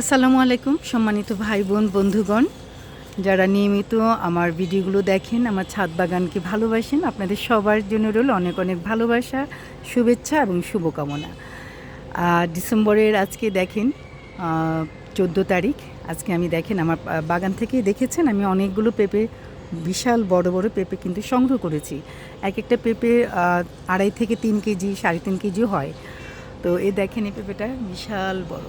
আসসালামু আলাইকুম, সম্মানিত ভাই বোন বন্ধুগণ। যারা নিয়মিত আমার ভিডিওগুলো দেখেন, আমার ছাদ বাগানকে ভালোবাসেন, আপনাদের সবার জন্য রইল অনেক অনেক ভালোবাসা, শুভেচ্ছা এবং শুভকামনা। ডিসেম্বরের আজকে দেখেন চোদ্দ তারিখ। আজকে আমি দেখেন, আমার বাগান থেকে দেখেছেন, আমি অনেকগুলো পেঁপে, বিশাল বড় বড় পেঁপে কিন্তু সংগ্রহ করেছি। এক একটা পেঁপে আড়াই থেকে তিন কেজি, সাড়ে তিন কেজি হয়। তো এ দেখেন, এই পেঁপেটা বিশাল বড়।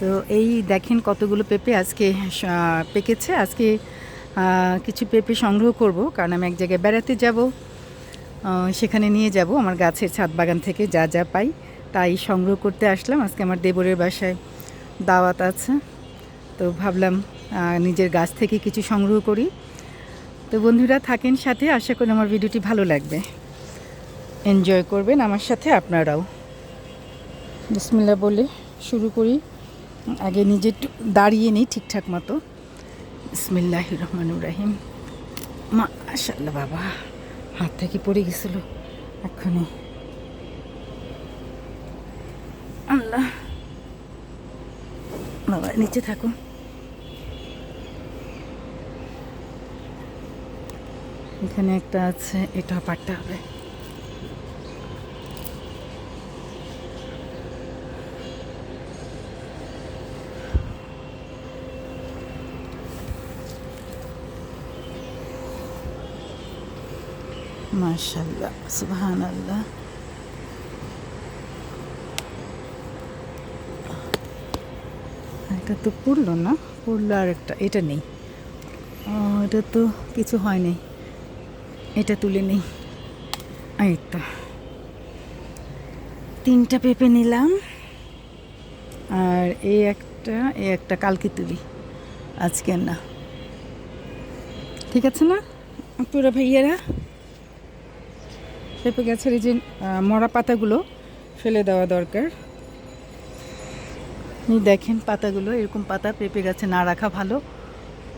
তো এই দেখেন কতগুলো পেঁপে আজকে পেকেছে। আজকে কিছু পেঁপে সংগ্রহ করব, কারণ আমি এক জায়গায় বেড়াতে যাব সেখানে নিয়ে যাব। আমার গাছের ছাদ বাগান থেকে যা যা পাই তাই সংগ্রহ করতে আসলাম। আজকে আমার দেবরের বাসায় দাওয়াত আছে। তো ভাবলাম নিজের গাছ থেকে কিছু সংগ্রহ করি। তো বন্ধুরা, থাকেন সাথে। আশা করি আমার ভিডিওটি ভালো লাগবে। এনজয় করবেন আমার সাথে আপনারাও। বিসমিল্লা বলে শুরু করি। আগে নিজে দাঁড়িয়ে নিই ঠিকঠাক মতো। বিসমিল্লাহ রহমানুর রাহিম। মাশাল্লাহ বাবা, হাত থেকে পড়ে গেছিল এক্ষুনি। আল্লাহ। বাবা, নিচে থাকুন। এখানে একটা আছে, এটা পারতে হবে। মাশাল্লাহ সুবহান আল্লাহ এটা তো পড়ল না, পড়ল আর একটা, এটা নেই। এটা তো কিছু হয়নি এটা তুলে নেই। এই তো। তিনটা পেঁপে নিলাম। আর এই একটা এই একটা কালকে তুলি। আজকে না। ঠিক আছে না, পুরো ভাইয়ারা? পেঁপে গাছের এই যে মরা পাতাগুলো ফেলে দেওয়া দরকার। দেখেন পাতাগুলো, এরকম পাতা পেঁপে গাছে না রাখা ভালো,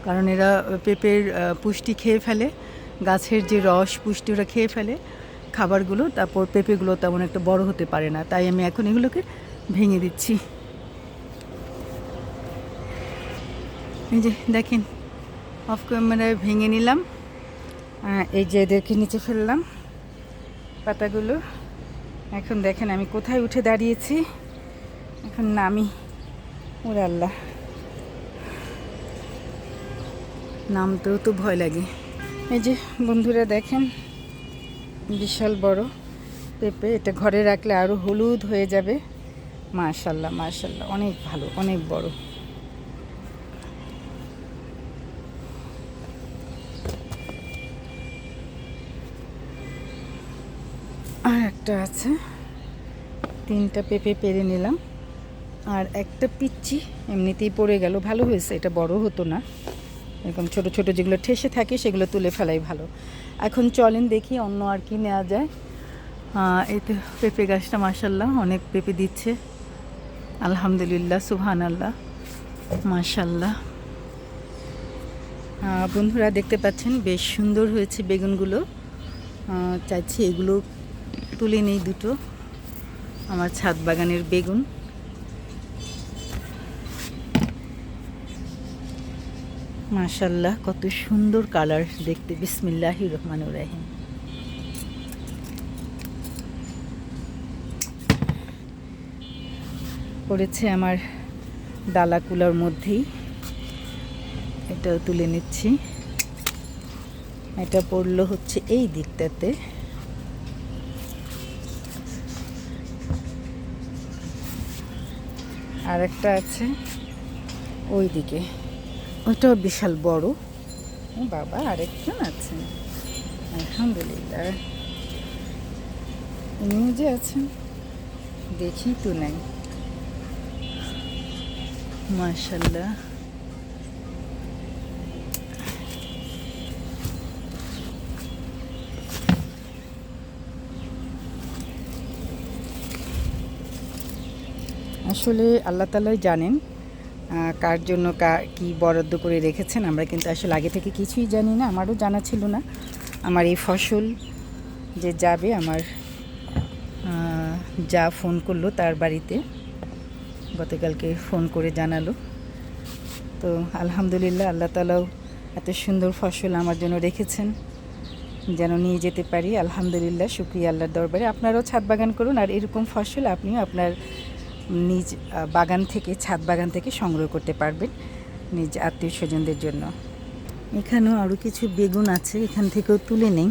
কারণ এরা পেঁপের পুষ্টি খেয়ে ফেলে, গাছের যে রস পুষ্টি ওরা খেয়ে ফেলে, খাবারগুলো, তারপর পেঁপেগুলো তেমন একটা বড় হতে পারে না। তাই আমি এখন এগুলোকে ভেঙে দিচ্ছি। এই যে দেখেন, অফ ক্যামেরায় ভেঙে নিলাম এই যে এদেরকে নিচে ফেললাম। পাতাগুলো। এখন দেখেন আমি কোথায় উঠে দাঁড়িয়েছি। এখন নামি। ওরে আল্লাহ। নামতেও তো ভয় লাগে। এই যে বন্ধুরা দেখেন, বিশাল বড় পেঁপে। এটা ঘরে রাখলে আরও হলুদ হয়ে যাবে। মাশাল্লাহ মাশাল্লাহ। অনেক ভালো, অনেক বড় আর একটা আছে। তিনটা পেঁপে পেরে নিলাম। আর একটা পিচ্ছি এমনিতেই পড়ে গেল। ভালো হয়েছে এটা বড় হতো না। এরকম ছোট ছোট যেগুলো ঠেসে থাকে সেগুলো তুলে ফেলাই ভালো। এখন চলেন দেখি অন্য আর কি নেওয়া যায়। আহ, এই তো পেঁপে গাছটা মাসাল্লাহ অনেক পেঁপে দিচ্ছে। আলহামদুলিল্লাহ সুবহান আল্লাহ মাশাল্লাহ। আহ, বন্ধুরা দেখতে পাচ্ছেন বেশ সুন্দর হয়েছে বেগুনগুলো। চাইছি এগুলো তুলে নেই দুটো। আমার ছাদ বাগানের বেগুন। মাশাল্লাহ, কত সুন্দর কালার দেখতে। বিসমিল্লাহি রহমানুর রাহিম। পড়েছে আমার ডালাকুলার মধ্যেই। এটাও তুলে নিচ্ছি। এটা পড়ল হচ্ছে এই দিকটাতে। আর একটা আছে। ওই দিকে ওইটাও বিশাল বড়। বাবা, আরেকজন আছেন আলহামদুলিল্লাহ। উনিও যে আছেন, দেখি তো নাই। মাশাল্লাহ। আসলে আল্লাহ তালাই জানেন কার জন্য কা, কী বরাদ্দ করে রেখেছেন। আমরা কিন্তু আসলে আগে থেকে কিছুই জানি না, আমারও জানা ছিল না। আমার এই ফসল যে যাবে, আমার যা ফোন করল তার বাড়িতে, গতকালকে ফোন করে জানালো। তো আলহামদুলিল্লাহ আল্লাহ তালাও এত সুন্দর ফসল আমার জন্য রেখেছেন, যেন নিয়ে যেতে পারি। আলহামদুলিল্লাহ, শুক্রিয়া আল্লাহর দরবারে। আপনারাও ছাদ বাগান করুন, আর এরকম ফসল আপনিও আপনার নিজ বাগান থেকে, ছাদ বাগান থেকে সংগ্রহ করতে পারবেন নিজ আত্মীয় স্বজনদের জন্য। এখানেও আরও কিছু বেগুন আছে, এখান থেকেও তুলে নেই।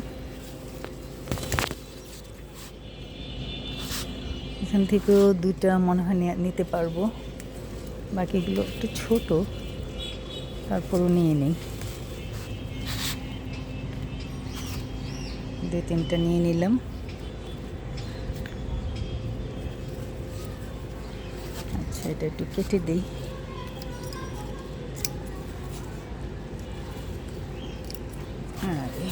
এখান থেকেও দুটা মনে হয় নিতে পারব। বাকিগুলো একটু ছোট, তারপরও নিয়ে নেই। দু তিনটা নিয়ে নিলাম। এটা একটু কেটে দিই। আরে।